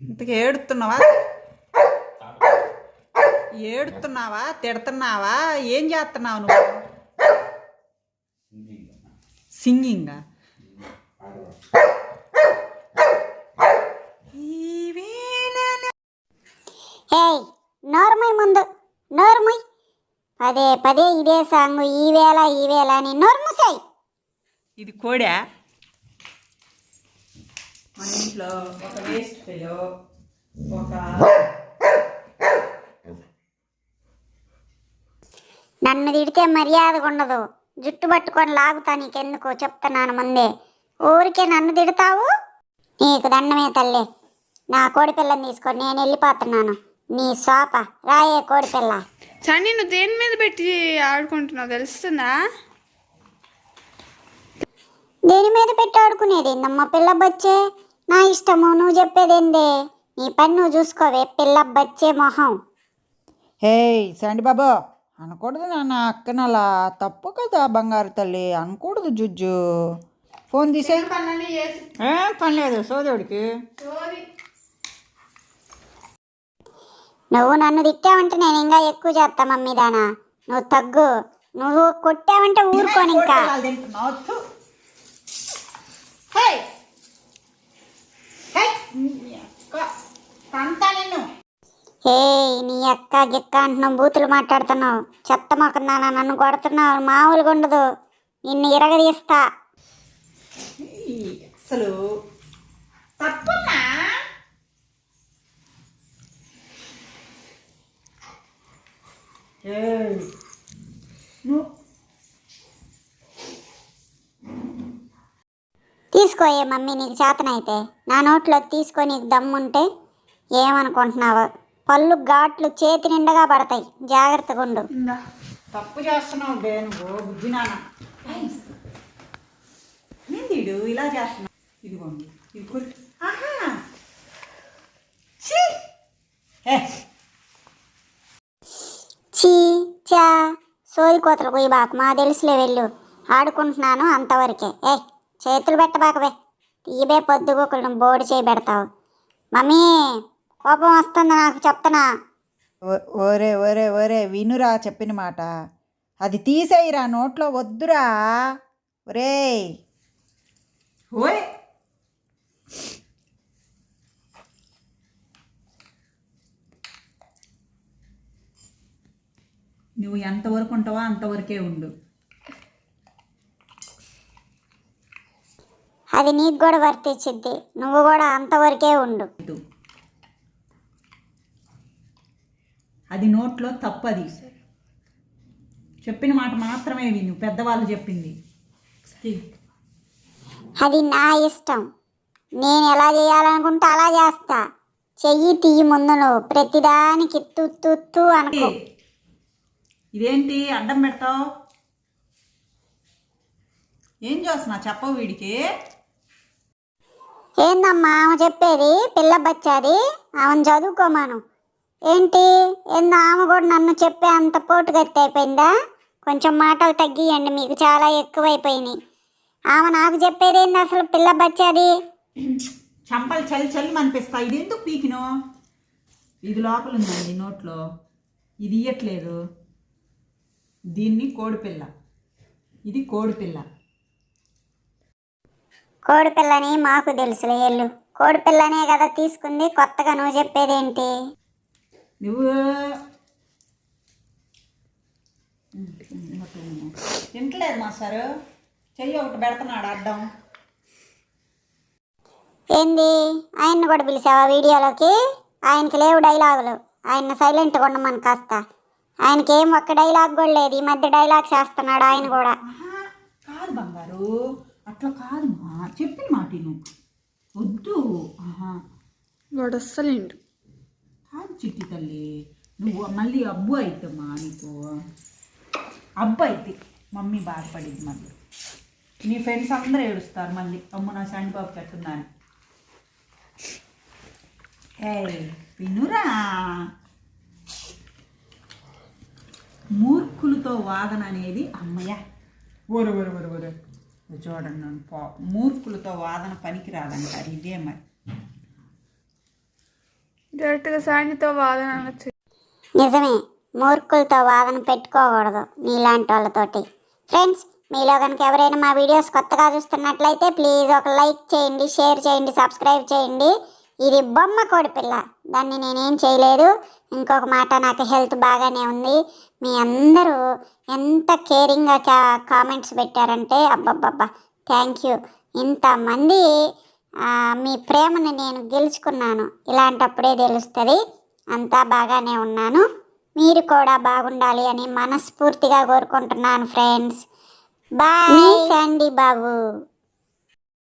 ఇంతకీ ఏడుతున్నావా? ఏడుతున్నావా? తిడుతున్నావా? ఏం చేస్తున్నావు నువ్వు? సింగింగ్ ఏయ్ నోర్మై ముందు. పదే పదే ఇదే సాంగ్ ఈ వేళ ఈ వేళ అని నోర్ముసాయి ఇది కోడా? మన ఇంట్లో ఒక వేస్ట్ ఫెలో ఒక నన్ను తిడితే మర్యాదగా ఉండదు. జుట్టు పట్టుకొని లాగుతా నీకెందుకు చెప్తున్నాను ముందే. ఊరికే నన్ను తిడతావు? నీకు దండమే తల్లి. నా కోడి పిల్లని తీసుకొని నేను వెళ్ళిపోతున్నాను. నీ సోప రాయే కోడి సన్నీ నువ్వు దేని మీద పెట్టి ఆడుకుంటున్నావు? తెలుస్తుందా? దేని మీద పెట్టి ఆడుకునేది? ఏందమ్మా పిల్ల బచ్చే నా ఇష్టము నువ్వు చెప్పేదేందే? నీ పని నువ్వు చూసుకోవే పిల్ల బచ్చే మొహం. హే సండి బాబా. అనకూడదు నాన్న అక్కనలా తప్పు కదా బంగారు తల్లి. అనకూడదు జుజ్జు. ఫోన్ ఏం పని లేదు సోదరుడికి సోది నువ్వు నన్ను తిట్టావంటే నేను ఇంకా ఎక్కువ చేస్తా మమ్మీ దానా. నువ్వు తగ్గు. నువ్వు కొట్టావంటే ఊరుకోను ఇంకా. హే! నీ అక్క. తంతా నిన్ను. ఏ నీ అక్క గిక్క అంటున్నావు బూతులు మాట్లాడుతున్నావు. చెత్త మొక్కదానా నన్ను కొడుతున్నావు. మామూలుగా ఉండదు. నిన్ను ఇరగదీస్తా. అసలు తప్పమ్మా ఏయ్, నువ్వు తీసుకోయే మమ్మీ నీకు చేతనైతే. నా నోట్లో తీసుకో నీకు దమ్ముంటే ఏమనుకుంటున్నావు. పళ్ళు ఘాట్లు చేతి నిండగా పడతాయి. జాగ్రత్తగా ఉండు. తప్పు చేస్తున్నావు నువ్వు. బుద్ధి నాన్న. ఇలా చేస్తున్నావు. ఇదిగోండి ఇది ఆహా! ఏ, చా సోది కోతలు పోయి బాకు మా తెలుసులే వెళ్ళు. ఆడుకుంటున్నాను అంతవరకే. ఏ చేతులు పెట్టబాకవే తీయబే పొద్దుగోకులను బోడి చేయి పెడతావు. మమ్మీ కోపం వస్తుంది నాకు చెప్తున్నా. ఓ- ఓరే ఓరే ఓరే వినురా చెప్పిన మాట. అది తీసేయిరా నోట్లో వద్దురా. ఒరేయ్. ఓయ్. నువ్వు ఎంతవరకు ఉంటావో అంతవరకే ఉండు. అది నీకు కూడా వర్తించిద్ది. నువ్వు కూడా అంతవరకే ఉండు. అది నోట్లో తప్పది. చెప్పిన మాట మాత్రమే విను. పెద్దవాళ్ళు చెప్పింది. అది నా ఇష్టం. నేను ఎలా చేయాలనుకుంటే అలా చేస్తా. చెయ్యి తీయి ముందు నువ్వు. ప్రతిదానికి తుత్తు అనుకో. ఇదేంటి అడ్డం పెడతావు? ఏం చేస్తున్నా చెప్పవు వీడికి? ఏందమ్మా ఆమె చెప్పేది? పిల్ల బచ్చాది. ఆమెను చదువుకోమాను. ఏంటి? ఏందో ఆమె కూడా నన్ను చెప్పే అంత పోటుగత్తి అయిపోయిందా? కొంచెం మాటలు తగ్గియండి మీకు చాలా ఎక్కువైపోయినాయి. ఆమె నాకు చెప్పేది ఏంది అసలు పిల్ల బచ్చాది? చంపలు చలి చలి అనిపిస్తా ఇది ఎందుకు పీకిను? ఇది లోపల ఉందండి నోట్లో. ఇది ఇయ్యట్లేదు. దీన్ని కోడిపిల్ల ఇది కోడిపిల్ల కోడి పిల్లని మాకు తెలుసులే ఎల్లు. కోడి పిల్లనే కదా తీసుకుంది కొత్తగా నువ్వు చెప్పేదేంటి? నువ్వు తింటలేదు మా సారు. చెయ్యి ఒకటి పెడుతున్నాడు అడ్డం. ఏంది? ఆయన్ని కూడా పిలిచావా వీడియోలోకి? ఆయనకి లేవు డైలాగులు. ఆయన సైలెంట్గా ఉండమని కాస్త. ఆయనకి ఏం ఒక్క డైలాగ్ కూడా లేదు. ఈ మధ్య డైలాగ్ చేస్తున్నాడు ఆయన కూడా. ఆహా, కాదు బంగారు. అట్లా కాదు మా. చెప్పిన మాట నువ్వు వద్దు. ఆహా. వాడు అస్సలేండు కాదు చిట్టి తల్లి. నువ్వు మళ్ళీ అబ్బు అయిద్దమ్మా నీకు. అబ్బు అయితే మమ్మీ బాధపడింది మళ్ళీ. నీ ఫ్రెండ్స్ అందరూ ఏడుస్తారు మళ్ళీ. అమ్మ నా శాండిబాబు పెట్టున్నాను ఏ వినురా. మూర్ఖులతో వాదన అనేది అమ్మయ్య. ఒరు ఒరు ఒరు ఒరు చూడండి నన్ను పో మూర్ఖులతో వాదన పనికిరాదంటారు ఇదే మరి. డైరెక్ట్గా శాండీతో వాదన అనొచ్చు. నిజమే మూర్ఖులతో వాదన పెట్టుకోకూడదు నీలాంటి వాళ్ళతోటి. ఫ్రెండ్స్ మీలో కనుక ఎవరైనా మా వీడియోస్ కొత్తగా చూస్తున్నట్లయితే ప్లీజ్ ఒక లైక్ చేయండి షేర్ చేయండి సబ్స్క్రైబ్ చేయండి. ఇది బొమ్మ కోడి పిల్ల. దాన్ని నేనేం చేయలేదు. ఇంకొక మాట నాకు హెల్త్ బాగానే ఉంది. మీ అందరూ ఎంత కేరింగ్గా కా కామెంట్స్ పెట్టారంటే అబ్బబ్బబ్బా థ్యాంక్ యూ. ఇంతమంది మీ ప్రేమను నేను గెలుచుకున్నాను. ఇలాంటప్పుడే తెలుస్తుంది అంతా బాగానే ఉన్నాను. మీరు కూడా బాగుండాలి అని మనస్ఫూర్తిగా కోరుకుంటున్నాను ఫ్రెండ్స్. బాయ్. శాండీ బాబు.